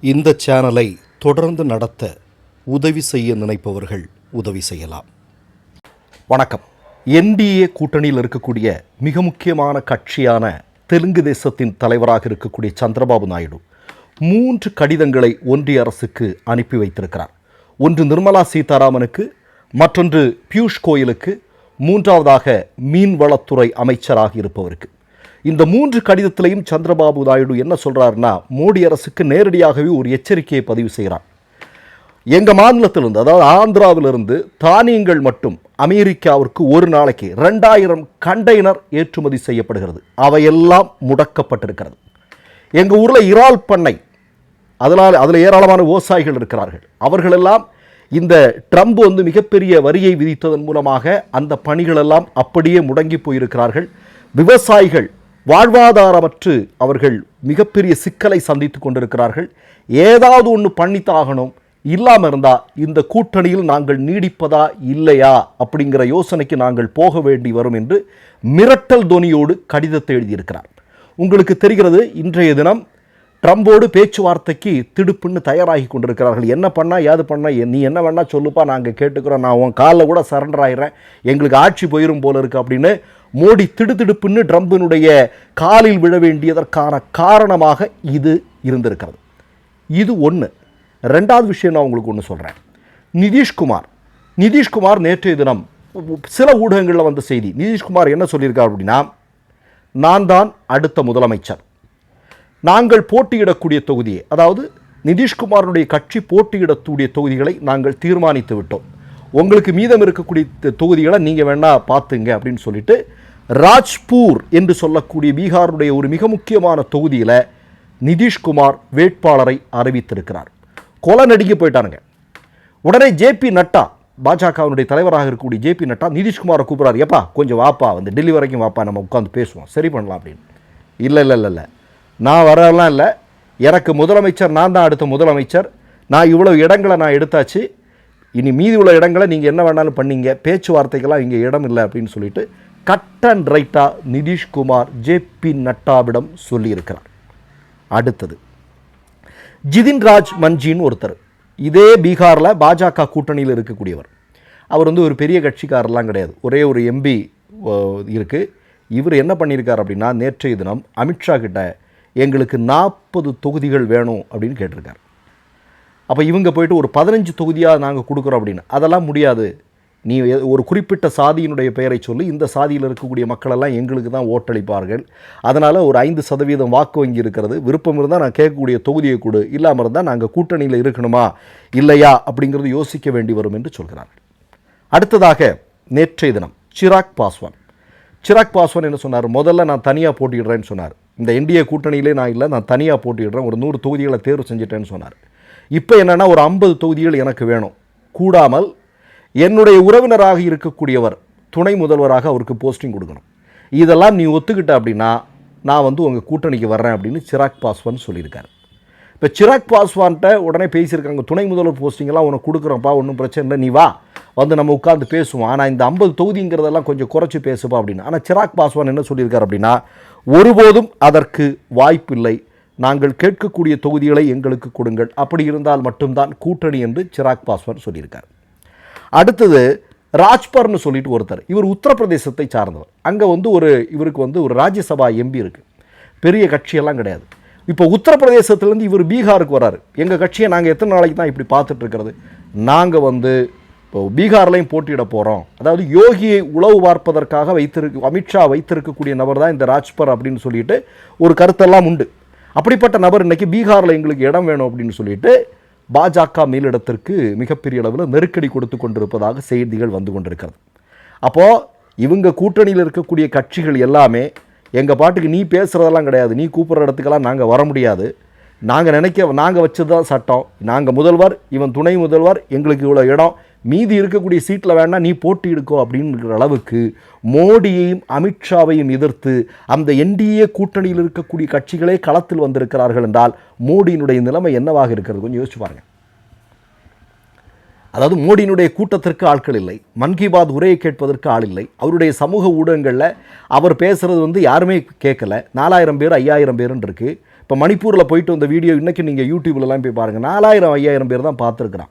இந்த சேனலை தொடர்ந்து நடத்த உதவி செய்ய நினைப்பவர்கள் உதவி செய்யலாம். வணக்கம். என்டிஏ கூட்டணியில் இருக்கக்கூடிய மிக முக்கியமான கட்சியான தெலுங்கு தேசத்தின் தலைவராக இருக்கக்கூடிய சந்திரபாபு நாயுடு மூன்று கடிதங்களை ஒன்றிய அரசுக்கு அனுப்பி வைத்திருக்கிறார். ஒன்று நிர்மலா சீதாராமனுக்கு மற்றொன்று பியூஷ் கோயிலுக்கு மூன்றாவதாக மீன்வளத்துறை அமைச்சராக இருப்பவருக்கு. இந்த மூன்று கடிதத்திலையும் சந்திரபாபு நாயுடு என்ன சொல்கிறாருன்னா மோடி அரசுக்கு நேரடியாகவே ஒரு எச்சரிக்கையை பதிவு செய்கிறார். எங்கள் மாநிலத்திலிருந்து அதாவது ஆந்திராவிலிருந்து தானியங்கள் மட்டும் அமெரிக்காவிற்கு ஒரு நாளைக்கு ரெண்டாயிரம் கண்டெய்னர் ஏற்றுமதி செய்யப்படுகிறது. அவையெல்லாம் முடக்கப்பட்டிருக்கிறது. எங்கள் ஊரில் இறால் பண்ணை அதனால் அதில் ஏராளமான விவசாயிகள் இருக்கிறார்கள். அவர்களெல்லாம் இந்த ட்ரம்ப் வந்து மிகப்பெரிய வரியை விதித்ததன் மூலமாக அந்த பணிகளெல்லாம் அப்படியே முடங்கி போயிருக்கிறார்கள். விவசாயிகள் வாழ்வாதாரமற்று அவர்கள் மிகப்பெரிய சிக்கலை சந்தித்து கொண்டிருக்கிறார்கள். ஏதாவது ஒன்று பண்ணித்தாகணும். இல்லாமல் இருந்தால் இந்த கூட்டணியில் நாங்கள் நீடிப்பதா இல்லையா அப்படிங்கிற யோசனைக்கு நாங்கள் போக வேண்டி வரும் என்று மிரட்டல் தொனியோடு கடிதத்தை எழுதியிருக்கிறார். உங்களுக்கு தெரிகிறது இன்றைய தினம் ட்ரம்போடு பேச்சுவார்த்தைக்கு திடுப்புன்னு தயாராகி கொண்டிருக்கிறார்கள். என்ன பண்ணால் ஏது பண்ணால் நீ என்ன வேணால் சொல்லுப்பா நாங்கள் கேட்டுக்கிறோம் நான் உன் காலில் கூட சரண்டர் ஆகிறேன் எங்களுக்கு ஆட்சி போயிரும் போல இருக்குது அப்படின்னு மோடி திடுதிடுப்புன்னு ட்ரம்பினுடைய காலில் விழ வேண்டியதற்கான காரணமாக இது இருந்திருக்கிறது. இது ஒன்று ரெண்டாவது விஷயம் நான் உங்களுக்கு ஒன்று சொல்கிறேன் நிதிஷ்குமார். நிதிஷ்குமார் நேற்றைய தினம் சில ஊடகங்களில் வந்த செய்தி. நிதிஷ்குமார் என்ன சொல்லியிருக்கார் அப்படின்னா நான் தான் அடுத்த முதலமைச்சர். நாங்கள் போட்டியிடக்கூடிய தொகுதியை. அதாவது நிதிஷ்குமாரனுடைய கட்சி போட்டியிடக்கூடிய தொகுதிகளை நாங்கள் தீர்மானித்து விட்டோம். உங்களுக்கு மீதம் இருக்கக்கூடிய தொகுதிகளை நீங்கள் வேணா பார்த்துங்க அப்படின்னு சொல்லிட்டு ராஜ்பூர் என்று சொல்லக்கூடிய பீகாருடைய ஒரு மிக முக்கியமான தொகுதியில் நிதிஷ்குமார் வேட்பாளரை அறிவித்திருக்கிறார். கொலை நடுங்கி போயிட்டானுங்க உடனே ஜேபி நட்டா பாஜகவினுடைய தலைவராக இருக்கக்கூடிய ஜேபி நட்டா நிதிஷ்குமாரை கூப்பிட்றாரு. ஏப்பா கொஞ்சம் வாப்பா வந்து டெல்லி வரைக்கும் வாப்பா நம்ம உட்காந்து பேசுவோம். சரி பண்ணலாம் அப்படின்னு. இல்லை இல்லை இல்லை இல்லை. நான் வரலாம் இல்லை. எனக்கு முதலமைச்சர் நான் தான் அடுத்த முதலமைச்சர். நான் இவ்வளோ இடங்களை நான் எடுத்தாச்சு. இனி மீதி உள்ள இடங்களை நீங்கள் என்ன வேணாலும் பண்ணீங்க. பேச்சுவார்த்தைக்கெல்லாம் இங்கே இடம் இல்லை அப்படின்னு சொல்லிட்டு கட் அண்ட் ரைட்டாக நிதிஷ்குமார் ஜேபி நட்டாவிடம் சொல்லியிருக்கிறார். அடுத்தது ஜிதின்ராஜ் மஞ்சின்னு ஒருத்தர். இதே பீகாரில் பாஜக கூட்டணியில் இருக்கக்கூடியவர். அவர் வந்து ஒரு பெரிய கட்சிக்காரர்லாம் கிடையாது. ஒரே ஒரு எம்பி இருக்குது இவர் என்ன பண்ணியிருக்கார் அப்படின்னா நேற்றைய தினம் அமித்ஷா கிட்ட எங்களுக்கு நாற்பது தொகுதிகள் வேணும் அப்படின்னு கேட்டிருக்கார். அப்போ இவங்க போயிட்டு ஒரு பதினஞ்சு தொகுதியாக நாங்கள் கொடுக்குறோம் அப்படின்னு. அதெல்லாம் முடியாது. நீ ஒரு குறிப்பிட்ட சாதியினுடைய பெயரை சொல்லி இந்த சாதியில் இருக்கக்கூடிய மக்களெல்லாம் எங்களுக்கு தான் ஓட்டளிப்பார்கள். அதனால் ஒரு ஐந்து சதவீதம் வாக்கு வங்கி இருக்கிறது. விருப்பம் இருந்தால் நான் கேட்கக்கூடிய தொகுதியை கொடு. இல்லாமல் இருந்தால் நாங்கள் கூட்டணியில் இருக்கணுமா? இல்லையா? அப்படிங்கிறது யோசிக்க வேண்டி வரும் என்று சொல்கிறார்கள் அடுத்ததாக நேற்றைய தினம் சிராக் பாஸ்வான். சிராக் பாஸ்வான் என்ன சொன்னார்? முதல்ல நான் தனியாக போட்டிடுறேன்னு சொன்னார். இந்த என்டிஏ கூட்டணியிலே நான் இல்லை நான் தனியாக போட்டிடுறேன் ஒரு நூறு தொகுதிகளை தேர்வு செஞ்சுட்டேன்னு சொன்னார். இப்போ என்னென்னா ஒரு ஐம்பது தொகுதிகள் எனக்கு வேணும். கூடாமல் என்னுடைய உறவினராக இருக்கக்கூடியவர் துணை முதல்வராக அவருக்கு போஸ்டிங் கொடுக்கணும். இதெல்லாம் நீ ஒத்துக்கிட்ட அப்படின்னா நான் வந்து உங்கள் கூட்டணிக்கு வர்றேன் அப்படின்னு சிராக் பாஸ்வான் சொல்லியிருக்காரு. இப்போ சிராக் பாஸ்வான்கிட்ட உடனே பேசியிருக்காங்க. துணை முதல்வர் போஸ்டிங்கெல்லாம் உனக்கு கொடுக்குறோம்ப்பா ஒன்றும் பிரச்சனை இல்லை நீ வா. வந்து நம்ம உட்காந்து பேசுவோம். ஆனால் இந்த ஐம்பது தொகுதிங்கிறதெல்லாம் கொஞ்சம் குறைச்சி பேசுப்பா அப்படின்னு. ஆனால் சிராக் பாஸ்வான் என்ன சொல்லியிருக்காரு அப்படின்னா ஒருபோதும் அதற்கு வாய்ப்பில்லை. நாங்கள் கேட்கக்கூடிய தொகுதிகளை எங்களுக்கு கொடுங்கள். அப்படி இருந்தால் மட்டும்தான் கூட்டணி என்று சிராக் பாஸ்வான் சொல்லியிருக்கார். அடுத்தது ராஜ்பர்னு சொல்லிட்டு ஒருத்தர். இவர் உத்தரப்பிரதேசத்தை சார்ந்தவர். அங்கே வந்து ஒரு இவருக்கு வந்து ஒரு ராஜ்யசபா எம்பி இருக்குது பெரிய கட்சியெல்லாம் கிடையாது. இப்போ உத்தரப்பிரதேசத்துலேருந்து இவர் பீகாருக்கு வராரு. எங்கள் கட்சியை நாங்கள் எத்தனை நாளைக்கு தான் இப்படி பார்த்துட்ருக்கிறது? நாங்கள் வந்து இப்போ பீகார்லையும் போட்டியிட போகிறோம் அதாவது யோகியை உளவு பார்ப்பதற்காக வைத்திருக்கு அமித்ஷா வைத்திருக்கக்கூடிய நபர் தான் இந்த ராஜ்பர் அப்படின்னு சொல்லிட்டு ஒரு கருத்தெல்லாம் உண்டு. அப்படிப்பட்ட நபர் இன்னைக்கு பீகாரில் எங்களுக்கு இடம் வேணும் அப்படின்னு சொல்லிட்டு பாஜக மேலிடத்திற்கு மிகப்பெரிய அளவில் நெருக்கடி கொடுத்து கொண்டிருப்பதாக செய்திகள் வந்து கொண்டிருக்கிறது. அப்போது இவங்க கூட்டணியில் இருக்கக்கூடிய கட்சிகள் எல்லாமே எங்கள் பாட்டுக்கு நீ பேசுகிறதெல்லாம் கிடையாது. நீ கூப்பிட்ற இடத்துக்கெல்லாம் நாங்கள் வர முடியாது. நாங்கள் நினைக்க நாங்கள் வச்சது தான் சட்டம். நாங்கள் முதல்வர் இவன் துணை முதல்வர் எங்களுக்கு இவ்வளோ இடம். மீதி இருக்கக்கூடிய சீட்டில் வேணால் நீ போட்டி எடுக்கோ அப்படிங்கிற அளவுக்கு மோடியையும் அமித்ஷாவையும் எதிர்த்து அந்த என்டிஏ கூட்டணியில் இருக்கக்கூடிய கட்சிகளே களத்தில் வந்திருக்கிறார்கள் என்றால் மோடியினுடைய நிலைமை என்னவாக இருக்கிறது? கொஞ்சம் யோசிச்சு பாருங்கள் அதாவது மோடியினுடைய கூட்டத்திற்கு ஆட்கள் இல்லை. மன் கி பாத் உரையை கேட்பதற்கு ஆள் இல்லை. அவருடைய சமூக ஊடகங்களில் அவர் பேசுகிறது வந்து யாருமே கேட்கல. நாலாயிரம் பேர் ஐயாயிரம் பேருன்னு இருக்குது இப்போ மணிப்பூரில் போயிட்டு வந்த வீடியோ இன்றைக்கி நீங்கள் யூடியூப்லலாம் போய் பாருங்கள் நாலாயிரம் ஐயாயிரம் பேர் தான் பார்த்துருக்குறான்.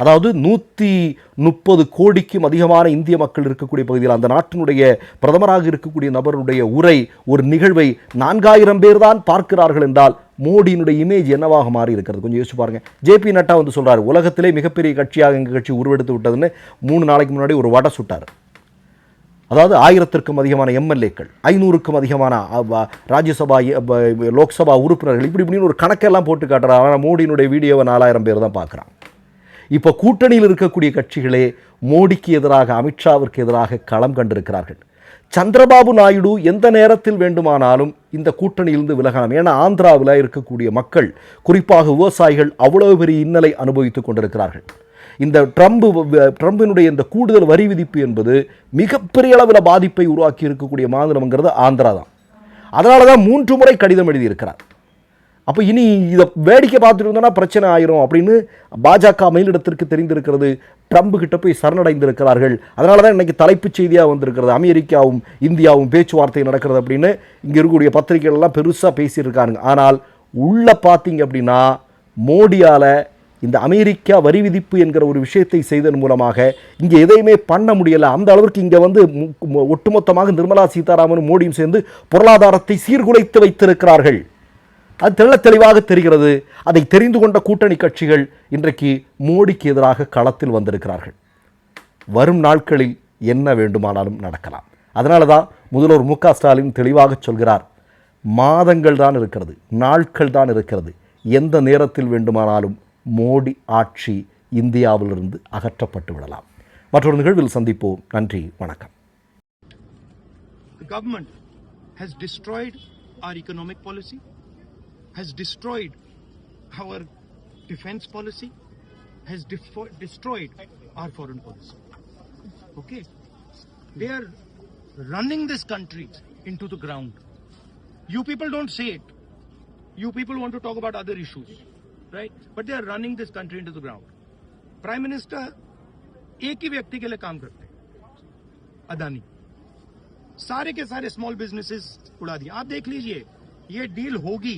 அதாவது நூற்றி முப்பது கோடிக்கும் அதிகமான இந்திய மக்கள் இருக்கக்கூடிய பகுதியில் அந்த நாட்டினுடைய பிரதமராக இருக்கக்கூடிய நபருடைய உரை ஒரு நிகழ்வை நான்காயிரம் பேர் தான் பார்க்கிறார்கள் என்றால் மோடியினுடைய இமேஜ் என்னவாக மாறி இருக்கிறது கொஞ்சம் யோசிச்சு பாருங்கள் ஜேபி நட்டா வந்து சொல்கிறார் உலகத்திலே மிகப்பெரிய கட்சியாக எங்கள் கட்சி உருவெடுத்து விட்டதுன்னு மூணு நாளைக்கு முன்னாடி ஒரு வடை சுட்டார். அதாவது ஆயிரத்திற்கும் அதிகமான எம்எல்ஏக்கள் ஐநூறுக்கும் அதிகமான ராஜ்யசபா லோக்சபா உறுப்பினர்கள் இப்படி இப்படின்னு ஒரு கணக்கெல்லாம் போட்டு காட்டுறாங்க ஆனால் மோடியினுடைய வீடியோவை நாலாயிரம் பேர் தான் பார்க்குறான் இப்போ கூட்டணியில் இருக்கக்கூடிய கட்சிகளே மோடிக்கு எதிராக அமித்ஷாவிற்கு எதிராக களம் கண்டிருக்கிறார்கள். சந்திரபாபு நாயுடு எந்த நேரத்தில் வேண்டுமானாலும் இந்த கூட்டணியிலிருந்து விலகலாம். ஏன்னா ஆந்திராவில் இருக்கக்கூடிய மக்கள் குறிப்பாக விவசாயிகள் அவ்வளவு பெரிய இன்னலை அனுபவித்துக் கொண்டிருக்கிறார்கள். இந்த ட்ரம்ப் ட்ரம்பினுடைய இந்த கூடுதல் வரி விதிப்பு என்பது மிகப்பெரிய அளவில் பாதிப்பை உருவாக்கி இருக்கக்கூடிய மாநிலம்ங்கிறது ஆந்திரா தான் அதனால தான் மூன்று முறை கடிதம் எழுதியிருக்கிறார். அப்போ இனி இதை வேடிக்கை பார்த்துட்டு இருந்தோம்னா பிரச்சனை ஆயிரும் அப்படின்னு பாஜக மேலிடத்திற்கு தெரிந்திருக்கிறது. ட்ரம்ப் கிட்ட போய் சரணடைந்திருக்கிறார்கள். அதனால தான் இன்றைக்கி தலைப்புச் செய்தியாக வந்திருக்கிறது. அமெரிக்காவும் இந்தியாவும் பேச்சுவார்த்தை நடக்கிறது அப்படின்னு இங்கே இருக்கக்கூடிய பத்திரிகைகள்லாம் பெருசாக பேசியிருக்காங்க. ஆனால் உள்ளே பார்த்தீங்க அப்படின்னா மோடியால் இந்த அமெரிக்கா வரி விதிப்பு என்கிற ஒரு விஷயத்தை செய்ததன் மூலமாக இங்கே எதையுமே பண்ண முடியலை. அந்த அளவிற்கு இங்கே வந்து ஒட்டுமொத்தமாக நிர்மலா சீதாராமனும் மோடியும் சேர்ந்து பொருளாதாரத்தை சீர்குலைத்து வைத்திருக்கிறார்கள். அது தெள்ள தெளிவாக தெரிகிறது. அதை தெரிந்து கொண்ட கூட்டணி கட்சிகள் இன்றைக்கு மோடிக்கு எதிராக களத்தில் வந்திருக்கிறார்கள். வரும் நாட்களில் என்ன வேண்டுமானாலும் நடக்கலாம். அதனால தான் முதல்வர் மு ஸ்டாலின் தெளிவாக சொல்கிறார். மாதங்கள் தான் இருக்கிறது நாட்கள் தான் இருக்கிறது. எந்த நேரத்தில் வேண்டுமானாலும் மோடி ஆட்சி இந்தியாவிலிருந்து அகற்றப்பட்டு விடலாம். மற்றொரு நிகழ்வில் சந்திப்போம். நன்றி வணக்கம். The government has destroyed our economic policy, has destroyed our defense policy, has defo- destroyed our foreign policy. Okay? They are running this country into the ground. You people don't say it. You people want to talk about other issues, right? But they are running this country into the ground. Prime Minister एक ही व्यक्ति के लिए काम करते हैं अदानी सारे के सारे स्मॉल बिजनेसेस उड़ा दिए आप देख लीजिए ये डील होगी